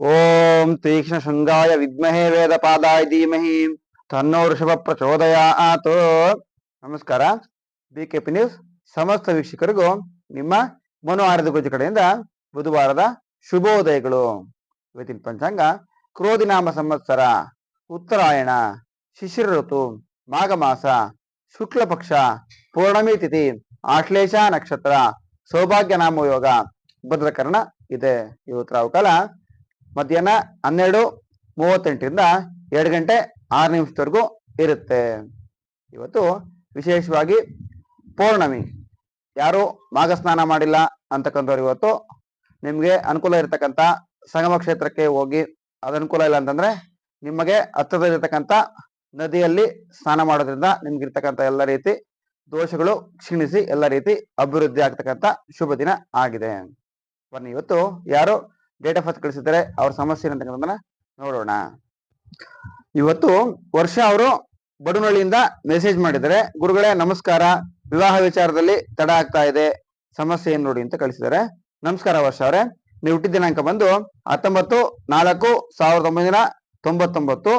ಓಂ ತೀಕ್ಷ್ಣ ಶೃಂಗಾಯ ವಿದ್ಮಹೇ ವೇದ ಪಾದಾಯ ಧೀಮಹಿ ತನ್ನೋ ಋಷಭ ಪ್ರಚೋದಯಾತ್ ನಮಸ್ಕಾರ ಬಿ ಕೆ ಪಿ ನ್ಯೂಸ್ ಸಮಸ್ತ ವೀಕ್ಷಕರಿಗೂ ನಿಮ್ಮ ಮನು ಆರದ ಗುಜು ಕಡೆಯಿಂದ ಬುಧವಾರದ ಶುಭೋದಯಗಳು. ಇವತ್ತಿನ ಪಂಚಾಂಗ, ಕ್ರೋಧಿನಾಮ ಸಂವತ್ಸರ, ಉತ್ತರಾಯಣ ಶಿಶಿರ ಋತು ಮಾಘ ಮಾಸ ಶುಕ್ಲ ಪಕ್ಷ ಪೂರ್ಣಮಿ ತಿಥಿ, ಆಶ್ಲೇಷ ನಕ್ಷತ್ರ, ಸೌಭಾಗ್ಯ ನಾಮ ಯೋಗ, ಭದ್ರಕರ್ಣ ಇದೆ. ಇವತ್ತು ರಾವು ಕಾಲ ಮಧ್ಯಾಹ್ನ ಹನ್ನೆರಡು ಮೂವತ್ತೆಂಟರಿಂದ ಎರಡು ಗಂಟೆ ಆರು ನಿಮಿಷದವರೆಗೂ ಇರುತ್ತೆ. ಇವತ್ತು ವಿಶೇಷವಾಗಿ ಪೌರ್ಣಮಿ. ಯಾರು ಮಾಘ ಸ್ನಾನ ಮಾಡಿಲ್ಲ ಅಂತಕ್ಕಂಥವ್ರು ಇವತ್ತು. ನಿಮಗೆ ಅನುಕೂಲ ಇರತಕ್ಕಂಥ ಸಂಗಮ ಕ್ಷೇತ್ರಕ್ಕೆ ಹೋಗಿ ಅದು ಅನುಕೂಲ ಇಲ್ಲ ಅಂತಂದ್ರೆ ನಿಮಗೆ ಹತ್ತಿರದಲ್ಲಿರ್ತಕ್ಕಂಥ ನದಿಯಲ್ಲಿ ಸ್ನಾನ ಮಾಡೋದ್ರಿಂದ ನಿಮ್ಗೆ ಇರ್ತಕ್ಕಂಥ ಎಲ್ಲ ರೀತಿ ದೋಷಗಳು ಕ್ಷೀಣಿಸಿ ಎಲ್ಲ ರೀತಿ ಅಭಿವೃದ್ಧಿ ಆಗ್ತಕ್ಕಂಥ ಶುಭ ದಿನ ಆಗಿದೆ. ಬನ್ನಿ, ಇವತ್ತು ಯಾರು ಡೇಟ್ ಆಫ್ ಬರ್ತ್ ಕಳಿಸಿದ್ರೆ ಅವ್ರ ಸಮಸ್ಯೆ ಏನಂತಕ್ಕಂಥದ್ದನ್ನ ನೋಡೋಣ. ಇವತ್ತು ವರ್ಷ ಅವರು ಬಡುನಳ್ಳಿಯಿಂದ ಮೆಸೇಜ್ ಮಾಡಿದರೆ ಗುರುಗಳೇ, ನಮಸ್ಕಾರ. ವಿವಾಹ ವಿಚಾರದಲ್ಲಿ ತಡ ಆಗ್ತಾ ಇದೆ. ಸಮಸ್ಯೆ ಏನ್ ನೋಡಿ ಅಂತ ಕಳಿಸಿದ್ದಾರೆ. ನಮಸ್ಕಾರ ವರ್ಷ ಅವರೇ. ನೀವು ಹುಟ್ಟಿದ ದಿನಾಂಕ ಬಂದು ಹತ್ತೊಂಬತ್ತು, ನಾಲ್ಕು, ಸಾವಿರದ ಒಂಬೈನೂರ ತೊಂಬತ್ತೊಂಬತ್ತು.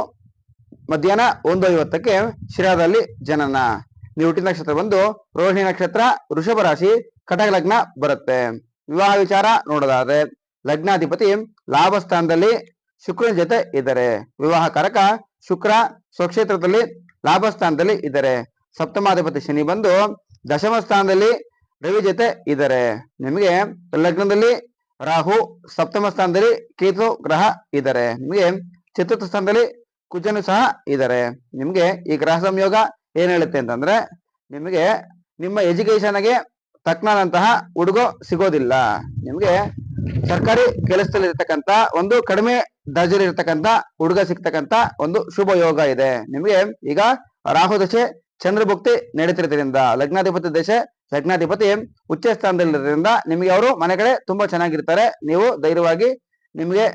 ಮಧ್ಯಾಹ್ನ ಒಂದು ಐವತ್ತಕ್ಕೆ ಶಿರಾದಲ್ಲಿ ಜನನ. ನೀವು ಹುಟ್ಟಿದ ನಕ್ಷತ್ರ ಬಂದು ರೋಹಿಣಿ ನಕ್ಷತ್ರ, ವೃಷಭ ರಾಶಿ, ಕಟಕ ಲಗ್ನ ಬರುತ್ತೆ. ವಿವಾಹ ವಿಚಾರ ನೋಡೋದಾದ್ರೆ ಲಗ್ನಾಧಿಪತಿ ಲಾಭ ಸ್ಥಾನದಲ್ಲಿ ಶುಕ್ರನ ಜೊತೆ ಇದ್ದಾರೆ. ವಿವಾಹ ಕಾರಕ ಶುಕ್ರ ಸ್ವಕ್ಷೇತ್ರದಲ್ಲಿ ಲಾಭ ಸ್ಥಾನದಲ್ಲಿ ಇದ್ದಾರೆ. ಸಪ್ತಮಾಧಿಪತಿ ಶನಿ ಬಂದು ದಶಮ ಸ್ಥಾನದಲ್ಲಿ ರವಿ ಜೊತೆ ಇದ್ದಾರೆ. ನಿಮಗೆ ಲಗ್ನದಲ್ಲಿ ರಾಹು ಸಪ್ತಮ ಸ್ಥಾನದಲ್ಲಿ ಕೇತು ಗ್ರಹ ಇದ್ದಾರೆ. ನಿಮಗೆ ಚತುರ್ಥ ಸ್ಥಾನದಲ್ಲಿ ಕುಜನು ಸಹ ಇದ್ದಾರೆ. ನಿಮಗೆ ಈ ಗ್ರಹ ಸಂಯೋಗ ಏನ್ ಹೇಳುತ್ತೆ ಅಂತಂದ್ರೆ ನಿಮಗೆ ನಿಮ್ಮ ಎಜುಕೇಶನ್ಗೆ ತಕ್ಕನಾದಂತಹ ಹುಡುಗ ಸಿಗೋದಿಲ್ಲ. ನಿಮ್ಗೆ ಸರ್ಕಾರಿ ಕೆಲಸದಲ್ಲಿ ಇರ್ತಕ್ಕಂತ ಒಂದು ಕಡಿಮೆ ದರ್ಜೆಲಿ ಇರ್ತಕ್ಕಂತ ಹುಡುಗ ಸಿಗ್ತಕ್ಕಂತ ಒಂದು ಶುಭ ಯೋಗ ಇದೆ. ನಿಮ್ಗೆ ಈಗ ರಾಹು ದಶೆ ಚಂದ್ರಭುಕ್ತಿ ನಡೀತಿರೋದ್ರಿಂದ, ಲಗ್ನಾಧಿಪತಿ ದಶೆ, ಲಗ್ನಾಧಿಪತಿ ಉಚ್ಚ ಸ್ಥಾನದಲ್ಲಿರೋದ್ರಿಂದ ನಿಮಗೆ ಅವರು ಮನೆ ಕಡೆ ತುಂಬಾ ಚೆನ್ನಾಗಿರ್ತಾರೆ. ನೀವು ಧೈರ್ಯವಾಗಿ ನಿಮಗೆ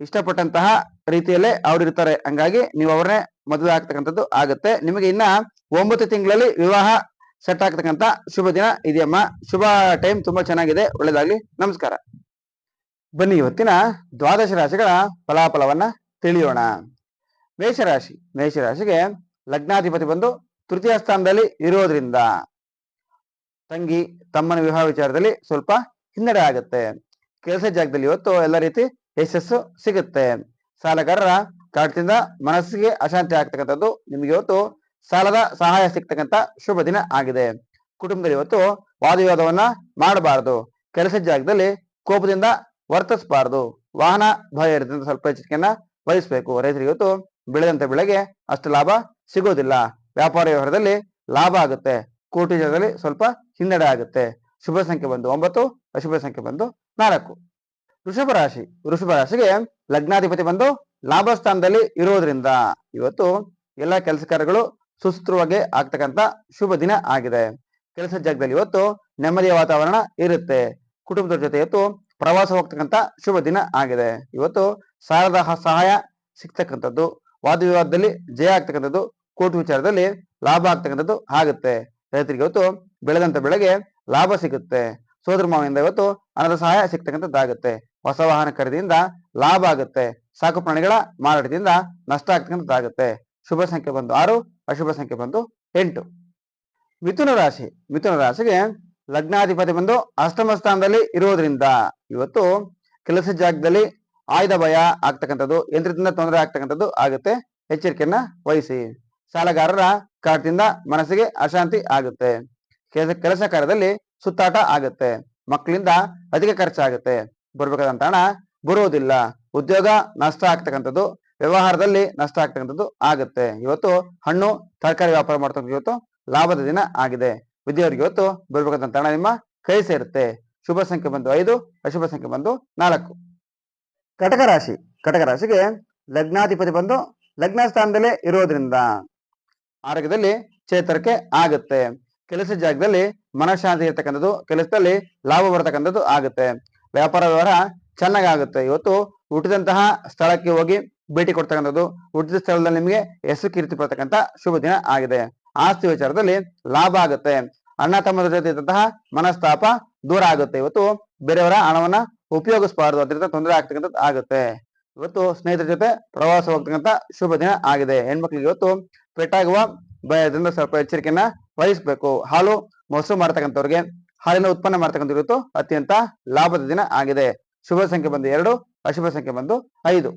ಇಷ್ಟಪಟ್ಟಂತಹ ರೀತಿಯಲ್ಲೇ ಅವ್ರು ಇರ್ತಾರೆ. ಹಂಗಾಗಿ ನೀವು ಅವ್ರನ್ನೇ ಮದುವೆ ಆಗ್ತಕ್ಕಂಥದ್ದು ಆಗುತ್ತೆ. ನಿಮಗೆ ಇನ್ನ ಒಂಬತ್ತು ತಿಂಗಳಲ್ಲಿ ವಿವಾಹ ಸೆಟ್ ಆಗ್ತಕ್ಕಂಥ ಶುಭ ದಿನ ಇದೆಯಮ್ಮ. ಶುಭ ಟೈಮ್ ತುಂಬಾ ಚೆನ್ನಾಗಿದೆ. ಒಳ್ಳೇದಾಗ್ಲಿ. ನಮಸ್ಕಾರ. ಬನ್ನಿ, ಇವತ್ತಿನ ದ್ವಾದಶ ರಾಶಿಗಳ ಫಲಾಫಲವನ್ನ ತಿಳಿಯೋಣ. ಮೇಷರಾಶಿ. ಮೇಷರಾಶಿಗೆ ಲಗ್ನಾಧಿಪತಿ ಬಂದು ತೃತೀಯ ಸ್ಥಾನದಲ್ಲಿ ಇರೋದ್ರಿಂದ ತಂಗಿ ತಮ್ಮನ ವಿವಾಹ ವಿಚಾರದಲ್ಲಿ ಸ್ವಲ್ಪ ಹಿನ್ನಡೆ ಆಗುತ್ತೆ. ಕೆಲಸ ಜಾಗದಲ್ಲಿ ಇವತ್ತು ಎಲ್ಲ ರೀತಿ ಯಶಸ್ಸು ಸಿಗುತ್ತೆ. ಸಾಲಗಾರರ ಕಾಟದಿಂದ ಮನಸ್ಸಿಗೆ ಅಶಾಂತಿ ಆಗ್ತಕ್ಕಂಥದ್ದು ನಿಮ್ಗೆ ಇವತ್ತು ಸಾಲದ ಸಹಾಯ ಸಿಗ್ತಕ್ಕಂಥ ಶುಭ ದಿನ ಆಗಿದೆ. ಕುಟುಂಬದಲ್ಲಿ ಇವತ್ತು ವಾದವಿವಾದವನ್ನ ಮಾಡಬಾರದು. ಕೆಲಸ ಜಾಗದಲ್ಲಿ ಕೋಪದಿಂದ ವರ್ತಿಸಬಾರದು. ವಾಹನ ಭಯ ಇರೋದ್ರಿಂದ ಸ್ವಲ್ಪ ಎಚ್ಚರಿಕೆಯನ್ನ ವಹಿಸಬೇಕು. ರೈತರಿಗೆ ಇವತ್ತು ಬೆಳೆದಂತ ಬೆಳೆಗೆ ಅಷ್ಟು ಲಾಭ ಸಿಗೋದಿಲ್ಲ. ವ್ಯಾಪಾರ ವ್ಯವಹಾರದಲ್ಲಿ ಲಾಭ ಆಗುತ್ತೆ. ಕೋಟಿ ಜನದಲ್ಲಿ ಸ್ವಲ್ಪ ಹಿನ್ನಡೆ ಆಗುತ್ತೆ. ಶುಭ ಸಂಖ್ಯೆ ಬಂದು ಒಂಬತ್ತು, ಅಶುಭ ಸಂಖ್ಯೆ ಬಂದು ನಾಲ್ಕು. ವೃಷಭ ರಾಶಿ. ವೃಷಭ ರಾಶಿಗೆ ಲಗ್ನಾಧಿಪತಿ ಬಂದು ಲಾಭ ಸ್ಥಾನದಲ್ಲಿ ಇರೋದ್ರಿಂದ ಇವತ್ತು ಎಲ್ಲ ಕೆಲಸ ಕಾರ್ಯಗಳು ಆಗತಕ್ಕಂತ ಆಗ್ತಕ್ಕಂತ ಶುಭ ದಿನ ಆಗಿದೆ. ಕೆಲಸ ಜಾಗದಲ್ಲಿ ಇವತ್ತು ನೆಮ್ಮದಿಯ ವಾತಾವರಣ ಇರುತ್ತೆ. ಕುಟುಂಬದ ಜೊತೆ ಇವತ್ತು ಪ್ರವಾಸ ಹೋಗ್ತಕ್ಕಂಥ ಶುಭ ದಿನ ಆಗಿದೆ. ಇವತ್ತು ಸಾಲದ ಸಹಾಯ ಸಿಗ್ತಕ್ಕಂಥದ್ದು. ವಾದ ವಿವಾದದಲ್ಲಿ ಜಯ ಆಗ್ತಕ್ಕಂಥದ್ದು. ಕೋರ್ಟ್ ವಿಚಾರದಲ್ಲಿ ಲಾಭ ಆಗ್ತಕ್ಕಂಥದ್ದು ಆಗುತ್ತೆ. ರೈತರಿಗೆ ಇವತ್ತು ಬೆಳೆದಂತ ಬೆಳೆಗೆ ಲಾಭ ಸಿಗುತ್ತೆ. ಸೋದರ ಮಾವಿನಿಂದ ಇವತ್ತು ಹಣದ ಸಹಾಯ ಸಿಗ್ತಕ್ಕಂಥದ್ದಾಗುತ್ತೆ. ಹೊಸ ವಾಹನ ಖರೀದಿಯಿಂದ ಲಾಭ ಆಗುತ್ತೆ. ಸಾಕು ಪ್ರಾಣಿಗಳ ಮಾರಾಟದಿಂದ ನಷ್ಟ ಆಗ್ತಕ್ಕಂಥದ್ದಾಗುತ್ತೆ. ಶುಭ ಸಂಖ್ಯೆ ಬಂದು ಆರು, ಅಶುಭ ಸಂಖ್ಯೆ ಬಂದು ಎಂಟು. ಮಿಥುನ ರಾಶಿ, ಮಿಥುನ ರಾಶಿಗೆ ಲಗ್ನಾಧಿಪತಿ ಬಂದು ಅಷ್ಟಮ ಸ್ಥಾನದಲ್ಲಿ ಇರೋದ್ರಿಂದ ಇವತ್ತು ಕೆಲಸ ಜಾಗದಲ್ಲಿ ಆಯ್ದ ಭಯ ಆಗ್ತಕ್ಕಂಥದ್ದು, ಯಂತ್ರದಿಂದ ತೊಂದರೆ ಆಗ್ತಕ್ಕಂಥದ್ದು ಆಗುತ್ತೆ. ಎಚ್ಚರಿಕೆಯನ್ನ ವಹಿಸಿ. ಸಾಲಗಾರರ ಕಾಟದಿಂದ ಮನಸ್ಸಿಗೆ ಅಶಾಂತಿ ಆಗುತ್ತೆ. ಕೆಲಸ ಕೆಲಸ ಕಾರ್ಯದಲ್ಲಿ ಸುತ್ತಾಟ ಆಗುತ್ತೆ. ಮಕ್ಕಳಿಂದ ಅಧಿಕ ಖರ್ಚಾಗುತ್ತೆ. ಬರ್ಬೇಕಾದಂತ ಹಣ ಬರುವುದಿಲ್ಲ ಉದ್ಯೋಗ ನಷ್ಟ ಆಗ್ತಕ್ಕಂಥದ್ದು, ವ್ಯವಹಾರದಲ್ಲಿ ನಷ್ಟ ಆಗ್ತಕ್ಕಂಥದ್ದು ಆಗುತ್ತೆ. ಇವತ್ತು ಹಣ್ಣು, ತರಕಾರಿ ವ್ಯಾಪಾರ ಮಾಡ್ತಕ್ಕಂಥ ಇವತ್ತು ಲಾಭದ ದಿನ ಆಗಿದೆ. ವಿದ್ಯಾರ್ಥಿಗೆ ಇವತ್ತು ಬರ್ಬೇಕಂತ ಹಣ ನಿಮ್ಮ ಕೈ ಸೇರುತ್ತೆ. ಶುಭ ಸಂಖ್ಯೆ ಬಂದು ಐದು, ಅಶುಭ ಸಂಖ್ಯೆ ಬಂದು ನಾಲ್ಕು. ಕಟಕ ರಾಶಿ, ಕಟಕ ರಾಶಿಗೆ ಲಗ್ನಾಧಿಪತಿ ಬಂದು ಲಗ್ನ ಸ್ಥಾನದಲ್ಲೇ ಇರೋದ್ರಿಂದ ಆರೋಗ್ಯದಲ್ಲಿ ಚೇತರಿಕೆ ಆಗುತ್ತೆ. ಕೆಲಸ ಜಾಗದಲ್ಲಿ ಮನಃಶಾಂತಿ ಇರ್ತಕ್ಕಂಥದ್ದು, ಕೆಲಸದಲ್ಲಿ ಲಾಭ ಬರತಕ್ಕಂಥದ್ದು ಆಗುತ್ತೆ. ವ್ಯಾಪಾರ ವ್ಯವಹಾರ ಚೆನ್ನಾಗಿ ಆಗುತ್ತೆ ಇವತ್ತು ಹುಟ್ಟಿದಂತಹ ಸ್ಥಳಕ್ಕೆ ಹೋಗಿ ಭೇಟಿ ಕೊಡ್ತಕ್ಕಂಥದ್ದು, ಹುಟ್ಟಿದ ಸ್ಥಳದಲ್ಲಿ ನಿಮಗೆ ಹೆಸರು ಕೀರ್ತಿ ಬರ್ತಕ್ಕಂಥ ಶುಭ ದಿನ ಆಗಿದೆ. ಆಸ್ತಿ ವಿಚಾರದಲ್ಲಿ ಲಾಭ ಆಗುತ್ತೆ. ಅಣ್ಣ ತಮ್ಮದ ಜೊತೆ ಇದ್ದಂತಹ ಮನಸ್ತಾಪ ದೂರ ಆಗುತ್ತೆ. ಇವತ್ತು ಬೇರೆಯವರ ಹಣವನ್ನ ಉಪಯೋಗಿಸಬಾರದು. ಅದರಿಂದ ತೊಂದರೆ ಆಗ್ತಕ್ಕಂಥದ್ದು ಆಗುತ್ತೆ. ಇವತ್ತು ಸ್ನೇಹಿತರ ಜೊತೆ ಪ್ರವಾಸ ಹೋಗ್ತಕ್ಕಂಥ ಶುಭ ದಿನ ಆಗಿದೆ. ಹೆಣ್ಮಕ್ಳಿಗೆ ಇವತ್ತು ಪೆಟ್ಟಾಗುವ ಭಯದಿಂದ ಸ್ವಲ್ಪ ಎಚ್ಚರಿಕೆಯನ್ನ ವಹಿಸ್ಬೇಕು. ಹಾಲು ಮೊಸರು ಮಾಡ್ತಕ್ಕಂಥವ್ರಿಗೆ ಹಾಲಿನ ಉತ್ಪನ್ನ ಮಾಡ್ತಕ್ಕಂಥ ಇವತ್ತು ಅತ್ಯಂತ ಲಾಭದ ದಿನ ಆಗಿದೆ. ಶುಭ ಸಂಖ್ಯೆ ಬಂದು ಎರಡು, ಅಶುಭ ಸಂಖ್ಯೆ ಬಂದು ಐದು.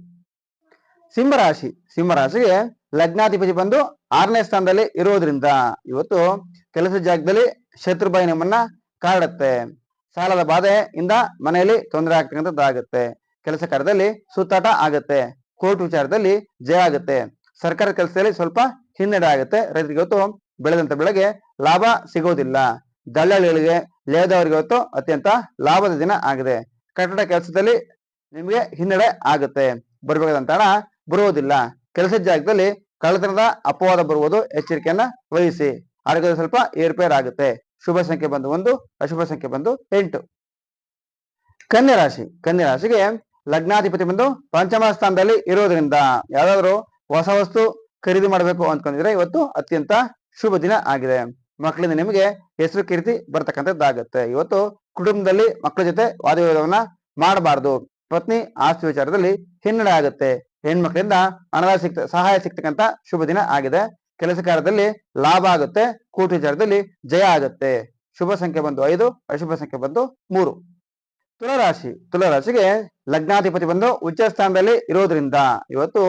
ಸಿಂಹರಾಶಿ, ಸಿಂಹರಾಶಿಗೆ ಲಗ್ನಾಧಿಪತಿ ಬಂದು ಆರನೇ ಸ್ಥಾನದಲ್ಲಿ ಇರೋದ್ರಿಂದ ಇವತ್ತು ಕೆಲಸ ಜಾಗದಲ್ಲಿ ಶತ್ರುಬಾಯಿ ನಿಮ್ಮನ್ನ ಕಾಡುತ್ತೆ. ಸಾಲದ ಬಾಧೆಯಿಂದ ಮನೆಯಲ್ಲಿ ತೊಂದರೆ ಆಗ್ತಕ್ಕಂಥದ್ದಾಗುತ್ತೆ. ಕೆಲಸ ಕಾರ್ಯದಲ್ಲಿ ಸುತ್ತಾಟ ಆಗುತ್ತೆ. ಕೋರ್ಟ್ ವಿಚಾರದಲ್ಲಿ ಜಯ ಆಗುತ್ತೆ. ಸರ್ಕಾರ ಕೆಲಸದಲ್ಲಿ ಸ್ವಲ್ಪ ಹಿನ್ನಡೆ ಆಗುತ್ತೆ. ರೈತರಿಗೆ ಇವತ್ತು ಬೆಳೆದಂತ ಬೆಳೆಗೆ ಲಾಭ ಸಿಗೋದಿಲ್ಲ. ದಳ್ಳಾಳಿಗಳಿಗೆ ಲೇದವರಿಗೆ ಇವತ್ತು ಅತ್ಯಂತ ಲಾಭದ ದಿನ ಆಗಿದೆ. ಕಟ್ಟಡ ಕೆಲಸದಲ್ಲಿ ನಿಮಗೆ ಹಿನ್ನಡೆ ಆಗುತ್ತೆ. ಬರ್ಬೇಕಾದಂತ ಹಣ ಬರುವುದಿಲ್ಲ ಕೆಲಸದ ಜಾಗದಲ್ಲಿ ಕಳ್ಳತನದ ಅಪವಾದ ಬರುವುದು ಎಚ್ಚರಿಕೆಯನ್ನ ವಹಿಸಿ. ಆರೋಗ್ಯದ ಸ್ವಲ್ಪ ಏರ್ಪೇರ್ ಆಗುತ್ತೆ. ಶುಭ ಸಂಖ್ಯೆ ಬಂದು ಒಂದು, ಅಶುಭ ಸಂಖ್ಯೆ ಬಂದು ಎಂಟು. ಕನ್ಯಾ ರಾಶಿ. ಕನ್ಯಾ ರಾಶಿಗೆ ಲಗ್ನಾಧಿಪತಿ ಬಂದು ಪಂಚಮ ಸ್ಥಾನದಲ್ಲಿ ಇರೋದ್ರಿಂದ ಯಾವ್ದಾದ್ರು ಹೊಸ ವಸ್ತು ಖರೀದಿ ಮಾಡಬೇಕು ಅಂದ್ಕೊಂಡಿದ್ರೆ ಇವತ್ತು ಅತ್ಯಂತ ಶುಭ ದಿನ ಆಗಿದೆ. ಮಕ್ಕಳಿಂದ ನಿಮಗೆ ಹೆಸರು, ಕೀರ್ತಿ ಬರ್ತಕ್ಕಂಥದ್ದಾಗುತ್ತೆ. ಇವತ್ತು ಕುಟುಂಬದಲ್ಲಿ ಮಕ್ಕಳ ಜೊತೆ ವಾದವಿವಾದವನ್ನ ಮಾಡಬಾರ್ದು. ಪತ್ನಿ ಆಸ್ತಿ ವಿಚಾರದಲ್ಲಿ ಹಿನ್ನಡೆ ಆಗುತ್ತೆ. ಹೆಣ್ಮಕ್ಳಿಂದ ಹಣದ ಸಿಕ್ತ, ಸಹಾಯ ಸಿಗ್ತಕ್ಕಂತ ಶುಭ ದಿನ ಆಗಿದೆ. ಕೆಲಸ ಕಾರ್ಯದಲ್ಲಿ ಲಾಭ ಆಗುತ್ತೆ, ಕೂಟ ವಿಚಾರದಲ್ಲಿ ಜಯ ಆಗುತ್ತೆ. ಶುಭ ಸಂಖ್ಯೆ ಬಂದು ಐದು, ಅಶುಭ ಸಂಖ್ಯೆ ಬಂದು ಮೂರು. ತುಲಾರಾಶಿ, ತುಲಾರಾಶಿಗೆ ಲಗ್ನಾಧಿಪತಿ ಬಂದು ಉಚ್ಚ ಸ್ಥಾನದಲ್ಲಿ ಇರೋದ್ರಿಂದ ಇವತ್ತು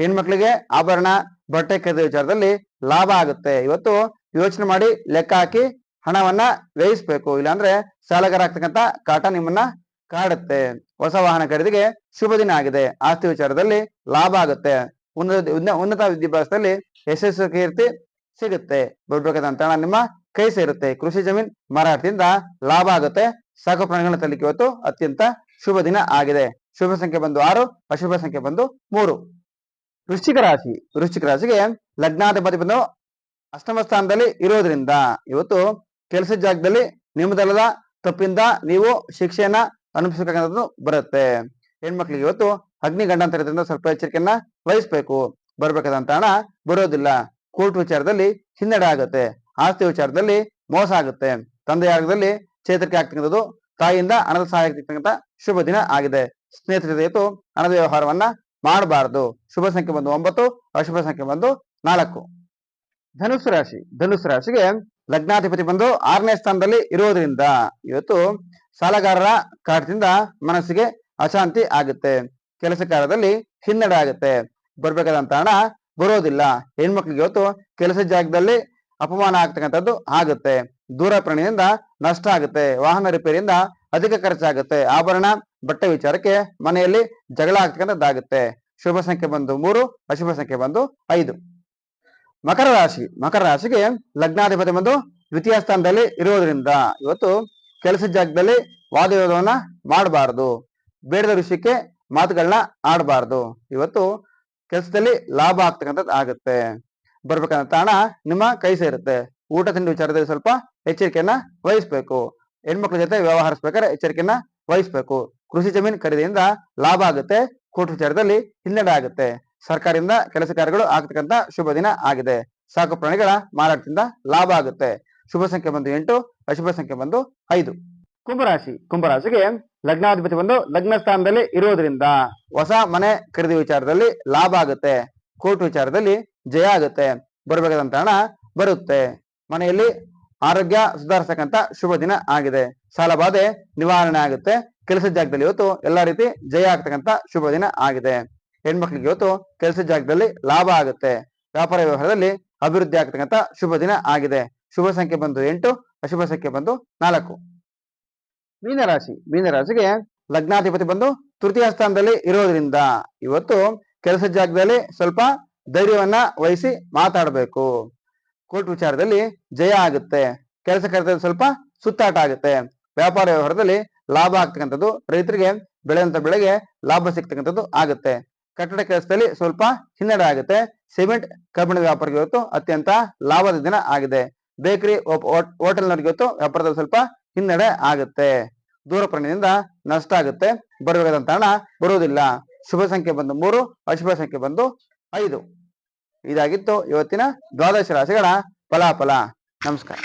ಹೆಣ್ಮಕ್ಳಿಗೆ ಆಭರಣ, ಬಟ್ಟೆ ಖರೀದಿ ವಿಚಾರದಲ್ಲಿ ಲಾಭ ಆಗುತ್ತೆ. ಇವತ್ತು ಯೋಚನೆ ಮಾಡಿ ಲೆಕ್ಕ ಹಾಕಿ ಹಣವನ್ನ ವ್ಯಯಿಸ್ಬೇಕು. ಇಲ್ಲಾಂದ್ರೆ ಸಾಲಗಾರ ಆಗ್ತಕ್ಕಂತ ಕಾಟ ನಿಮ್ಮನ್ನ ಕಾಡುತ್ತೆ. ಹೊಸ ವಾಹನ ಖರೀದಿಗೆ ಶುಭ ದಿನ ಆಗಿದೆ. ಆಸ್ತಿ ವಿಚಾರದಲ್ಲಿ ಲಾಭ ಆಗುತ್ತೆ. ಉನ್ನತ ಉನ್ನ- ಉನ್ನತ ವಿದ್ಯಾಭ್ಯಾಸದಲ್ಲಿ ಯಶಸ್ಸು ಕೀರ್ತಿ ಸಿಗುತ್ತೆ. ಬರ್ಬೇಕಾದಂತ ನಿಮ್ಮ ಕೈ ಸೇರುತ್ತೆ. ಕೃಷಿ ಜಮೀನ್ ಮಾರಾಟದಿಂದ ಲಾಭ ಆಗುತ್ತೆ. ಸಾಕು ಪ್ರಾಣಿಗಳನ್ನ ತಲಿಕೆ ಇವತ್ತು ಅತ್ಯಂತ ಶುಭ ದಿನ ಆಗಿದೆ. ಶುಭ ಸಂಖ್ಯೆ ಬಂದು ಆರು, ಅಶುಭ ಸಂಖ್ಯೆ ಬಂದು ಮೂರು. ವೃಶ್ಚಿಕ ರಾಶಿ, ವೃಶ್ಚಿಕ ರಾಶಿಗೆ ಲಗ್ನಾಧಿಪತಿ ಬಂದು ಅಷ್ಟಮ ಸ್ಥಾನದಲ್ಲಿ ಇರೋದ್ರಿಂದ ಇವತ್ತು ಕೆಲಸ ಜಾಗದಲ್ಲಿ ನಿಮ್ಮದಲ್ಲದ ತಪ್ಪಿಂದ ನೀವು ಶಿಕ್ಷೆಯನ್ನ ಅನುಭವಿಸಬೇಕಾದಂತದ್ದು ಬರುತ್ತೆ. ಹೆಣ್ಮಕ್ಳಿಗೆ ಇವತ್ತು ಅಗ್ನಿ ಇರೋದ್ರಿಂದ ಸ್ವಲ್ಪ ಎಚ್ಚರಿಕೆಯನ್ನ ವಹಿಸ್ಬೇಕು. ಬರ್ಬೇಕಾದಂತ ಹಣ ಬರೋದಿಲ್ಲ. ಕೋರ್ಟ್ ವಿಚಾರದಲ್ಲಿ ಹಿನ್ನಡೆ ಆಗುತ್ತೆ. ಆಸ್ತಿ ವಿಚಾರದಲ್ಲಿ ಮೋಸ ಆಗುತ್ತೆ. ತಂದೆಯಾಗದಲ್ಲಿ ಚೇತರಿಕೆ ಆಗ್ತಕ್ಕಂಥದ್ದು, ತಾಯಿಯಿಂದ ಹಣದ ಸಹಾಯ ಆಗ್ತಕ್ಕಂಥ ಶುಭ ದಿನ ಆಗಿದೆ. ಸ್ನೇಹಿತರ ಇವತ್ತು ಹಣದ ವ್ಯವಹಾರವನ್ನ ಮಾಡಬಾರದು. ಶುಭ ಸಂಖ್ಯೆ ಬಂದು ಒಂಬತ್ತು, ಅಶುಭ ಸಂಖ್ಯೆ ಬಂದು ನಾಲ್ಕು. ಧನುಸ್ಸು ರಾಶಿ. ಧನುಸ್ಸು ರಾಶಿಗೆ ಲಗ್ನಾಧಿಪತಿ ಬಂದು ಆರನೇ ಸ್ಥಾನದಲ್ಲಿ ಇರೋದ್ರಿಂದ ಇವತ್ತು ಸಾಲಗಾರರ ಕಾಟದಿಂದ ಮನಸ್ಸಿಗೆ ಅಶಾಂತಿ ಆಗುತ್ತೆ. ಕೆಲಸ ಕಾರ್ಯದಲ್ಲಿ ಹಿನ್ನಡೆ ಆಗುತ್ತೆ. ಬರ್ಬೇಕಾದಂತ ಹಣ ಬರೋದಿಲ್ಲ. ಹೆಣ್ಮಕ್ಳಿಗೆ ಇವತ್ತು ಕೆಲಸ ಜಾಗದಲ್ಲಿ ಅಪಮಾನ ಆಗ್ತಕ್ಕಂಥದ್ದು ಆಗುತ್ತೆ. ದೂರ ಪ್ರಾಣಿಯಿಂದ ನಷ್ಟ ಆಗುತ್ತೆ. ವಾಹನ ರಿಪೇರಿಯಿಂದ ಅಧಿಕ ಖರ್ಚಾಗುತ್ತೆ ಆಭರಣ, ಬಟ್ಟೆ ವಿಚಾರಕ್ಕೆ ಮನೆಯಲ್ಲಿ ಜಗಳ ಆಗ್ತಕ್ಕಂಥದ್ದಾಗುತ್ತೆ ಶುಭ ಸಂಖ್ಯೆ ಬಂದು ಮೂರು, ಅಶುಭ ಸಂಖ್ಯೆ ಬಂದು ಐದು. ಮಕರ ರಾಶಿ, ಮಕರ ರಾಶಿಗೆ ಲಗ್ನಾಧಿಪತಿ ಬಂದು ದ್ವಿತೀಯ ಸ್ಥಾನದಲ್ಲಿ ಇರೋದ್ರಿಂದ ಇವತ್ತು ಕೆಲಸ ಜಾಗದಲ್ಲಿ ವಾದವಿವಾದವನ್ನ ಮಾಡಬಾರದು. ಬೇಡದ ವಿಷಯಕ್ಕೆ ಮಾತುಗಳನ್ನ ಆಡಬಾರ್ದು. ಇವತ್ತು ಕೆಲಸದಲ್ಲಿ ಲಾಭ ಆಗ್ತಕ್ಕಂಥದ್ದು ಆಗುತ್ತೆ. ಬರ್ಬೇಕಂತ ತಾಣ ನಿಮ್ಮ ಕೈ ಸೇರುತ್ತೆ. ಊಟ ತಿಂಡಿ ವಿಚಾರದಲ್ಲಿ ಸ್ವಲ್ಪ ಎಚ್ಚರಿಕೆಯನ್ನ ವಹಿಸ್ಬೇಕು. ಹೆಣ್ಮಕ್ಳ ಜೊತೆ ವ್ಯವಹರಿಸ್ಬೇಕಾದ್ರೆ ಎಚ್ಚರಿಕೆಯನ್ನ ವಹಿಸ್ಬೇಕು. ಕೃಷಿ ಜಮೀನ್ ಖರೀದಿಯಿಂದ ಲಾಭ ಆಗುತ್ತೆ. ಕೋರ್ಟ್ ವಿಚಾರದಲ್ಲಿ ಹಿನ್ನಡೆ ಆಗುತ್ತೆ. ಸರ್ಕಾರದಿಂದ ಕೆಲಸ ಕಾರ್ಯಗಳು ಆಗ್ತಕ್ಕಂಥ ಶುಭ ದಿನ ಆಗಿದೆ. ಸಾಕು ಪ್ರಾಣಿಗಳ ಮಾರಾಟದಿಂದ ಲಾಭ ಆಗುತ್ತೆ. ಶುಭ ಸಂಖ್ಯೆ ಬಂದು ಎಂಟು ಅಶುಭ ಸಂಖ್ಯೆ ಬಂದು ಐದು. ಕುಂಭರಾಶಿ. ಕುಂಭರಾಶಿಗೆ ಲಗ್ನಾಧಿಪತಿ ಬಂದು ಲಗ್ನ ಸ್ಥಾನದಲ್ಲಿ ಇರೋದ್ರಿಂದ ಹೊಸ ಮನೆ ಖರೀದಿ ವಿಚಾರದಲ್ಲಿ ಲಾಭ ಆಗುತ್ತೆ. ಕೋರ್ಟ್ ವಿಚಾರದಲ್ಲಿ ಜಯ ಆಗುತ್ತೆ. ಬರಬೇಕಾದಂತ ಹಣ ಬರುತ್ತೆ. ಮನೆಯಲ್ಲಿ ಆರೋಗ್ಯ ಸುಧಾರಿಸತಕ್ಕಂತ ಶುಭ ದಿನ ಆಗಿದೆ. ಸಾಲ ಬಾಧೆ ನಿವಾರಣೆ ಆಗುತ್ತೆ. ಕೆಲಸ ಜಾಗದಲ್ಲಿ ಇವತ್ತು ಎಲ್ಲಾ ರೀತಿ ಜಯ ಆಗ್ತಕ್ಕಂತ ಶುಭ ದಿನ ಆಗಿದೆ. ಹೆಣ್ಮಕ್ಳಿಗೆ ಇವತ್ತು ಕೆಲಸ ಜಾಗದಲ್ಲಿ ಲಾಭ ಆಗುತ್ತೆ. ವ್ಯಾಪಾರ ವ್ಯವಹಾರದಲ್ಲಿ ಅಭಿವೃದ್ಧಿ ಆಗ್ತಕ್ಕಂತ ಶುಭ ದಿನ ಆಗಿದೆ. ಶುಭ ಸಂಖ್ಯೆ ಬಂದು ಎಂಟು. ಅಶುಭ ಸಂಖ್ಯೆ ಬಂದು ನಾಲ್ಕು. ಮೀನರಾಶಿ, ಮೀನರಾಶಿಗೆ ಲಗ್ನಾಧಿಪತಿ ಬಂದು ತೃತೀಯ ಸ್ಥಾನದಲ್ಲಿ ಇರೋದ್ರಿಂದ ಇವತ್ತು ಕೆಲಸ ಜಾಗದಲ್ಲಿ ಸ್ವಲ್ಪ ಧೈರ್ಯವನ್ನ ವಹಿಸಿ ಮಾತಾಡಬೇಕು. ಕೋರ್ಟ್ ವಿಚಾರದಲ್ಲಿ ಜಯ ಆಗುತ್ತೆ. ಕೆಲಸ ಕಾರ್ಯದಲ್ಲಿ ಸ್ವಲ್ಪ ಸುತ್ತಾಟ ಆಗುತ್ತೆ. ವ್ಯಾಪಾರ ವ್ಯವಹಾರದಲ್ಲಿ ಲಾಭ ಆಗ್ತಕ್ಕಂಥದ್ದು, ರೈತರಿಗೆ ಬೆಳೆದಂತ ಬೆಳೆಗೆ ಲಾಭ ಸಿಗ್ತಕ್ಕಂಥದ್ದು ಆಗುತ್ತೆ. ಕಟ್ಟಡ ಕೆಲಸದಲ್ಲಿ ಸ್ವಲ್ಪ ಹಿನ್ನಡೆ ಆಗುತ್ತೆ. ಸಿಮೆಂಟ್, ಕಬ್ಬಿಣದ ವ್ಯಾಪಾರಿಗೆ ಇವತ್ತು ಅತ್ಯಂತ ಲಾಭದ ದಿನ ಆಗಿದೆ. ಬೇಕರಿ? ಹೋಟೆಲ್ನವ್ರಿಗೆ ಇವತ್ತು ವ್ಯಾಪಾರದಲ್ಲಿ ಸ್ವಲ್ಪ ಹಿನ್ನಡೆ ಆಗುತ್ತೆ. ದೂರ ಪ್ರಯಾಣದಿಂದ ನಷ್ಟ ಆಗುತ್ತೆ. ಬರಬೇಕಾದಂತ ಹಣ ಬರುವುದಿಲ್ಲ. ಶುಭ ಸಂಖ್ಯೆ ಬಂದು ಮೂರು, ಅಶುಭ ಸಂಖ್ಯೆ ಬಂದು ಐದು. ಇದಾಗಿತ್ತು ಇವತ್ತಿನ ದ್ವಾದಶ ರಾಶಿಗಳ ಫಲಾಫಲ. ನಮಸ್ಕಾರ.